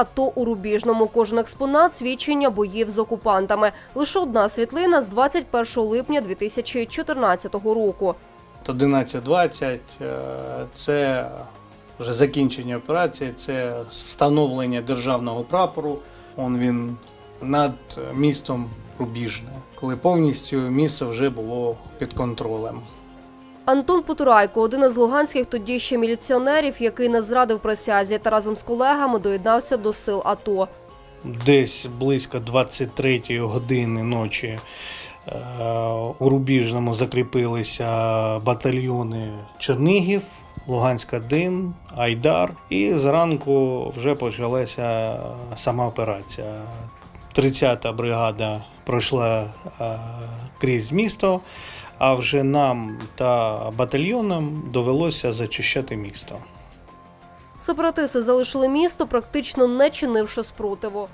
АТО у Рубіжному. Кожен експонат свідчення боїв з окупантами. Лише одна світлина з 21 липня 2014 року. 11.20 е, це вже закінчення операції, це встановлення державного прапору. Он він над містом Рубіжне, коли повністю місто вже було під контролем. Антон Потурайко, один із луганських тоді ще міліціонерів, який не зрадив присязі та разом з колегами доєднався до сил АТО. Десь близько 23 години ночі е, у Рубіжному закріпилися батальйони Чернігів, Луганська Дин, Айдар. І зранку вже почалася сама операція. 30-та бригада пройшла е, крізь місто, а вже нам та батальйонам довелося зачищати місто. Сепаратисти залишили місто, практично не чинивши спротиву.